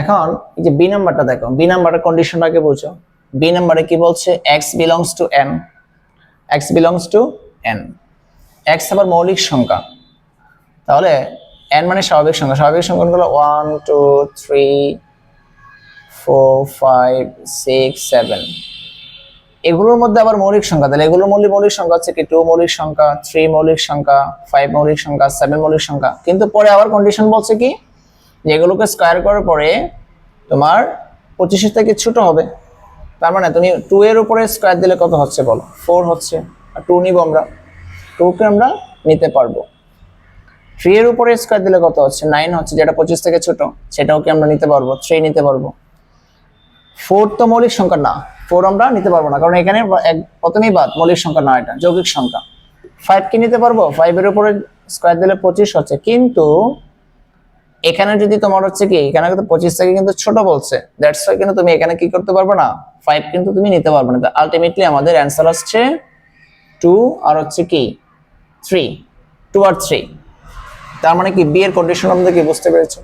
এখন এই যে বি নাম্বারটা দেখো বি নাম্বারের কন্ডিশনটাকে বুঝো। বি নাম্বারে কি বলছে? X belongs to N X belongs to N X আবার মৌলিক সংখ্যা। তাহলে এন মানে স্বাভাবিক সংখ্যা। স্বাভাবিক সংখ্যাগুলো one two three four five six seven এগুলোর মধ্যে আবার মৌলিক সংখ্যা। তাহলে এগুলোর মৌলিক মৌলিক সংখ্যা হচ্ছে কি? টু মৌলিক সংখ্যা থ্রি মৌলিক সংখ্যা ফাইভ মৌলিক সংখ্যা সেভেন মৌলিক সংখ্যা। কিন্তু পরে আবার কন্ডিশন বলছে কি? যে এগুলোকে স্কোয়ার করার পরে তোমার পঁচিশের থেকে ছোট হবে। তার মানে তুমি টু এর উপরে স্কোয়ার দিলে কত হচ্ছে বলো? ফোর হচ্ছে। আর টু নিব আমরা। টুকে আমরা নিতে পারব। থ্রি এর উপরে স্কোয়ার দিলে কত হচ্ছে? নাইন হচ্ছে, যেটা পঁচিশ থেকে ছোট, সেটাও কি আমরা নিতে পারব? থ্রি নিতে পারব। ফোর তো মৌলিক সংখ্যা না। ফোর আমরা নিতে পারব না। কারণ এখানে প্রথমেই বাদ, মৌলিক সংখ্যা না এটা, যৌগিক সংখ্যা। ফাইভ কি নিতে পারব? ফাইভের উপরে স্কোয়ার দিলে পঁচিশ হচ্ছে। কিন্তু এখানে যদি তোমার হচ্ছে কি, এখানে কিন্তু পঁচিশ থেকে কিন্তু ছোট বলছে। দ্যাটস ওয়াই কিন্তু তুমি এখানে কি করতে পারবে না? ফাইভ কিন্তু তুমি নিতে পারবে না। আলটিমেটলি আমাদের অ্যান্সার আসছে টু আর হচ্ছে কি থ্রি টু আর থ্রি তার মানে কি বিয়ের কন্ডিশন আমাদের কি, বুঝতে পেরেছ?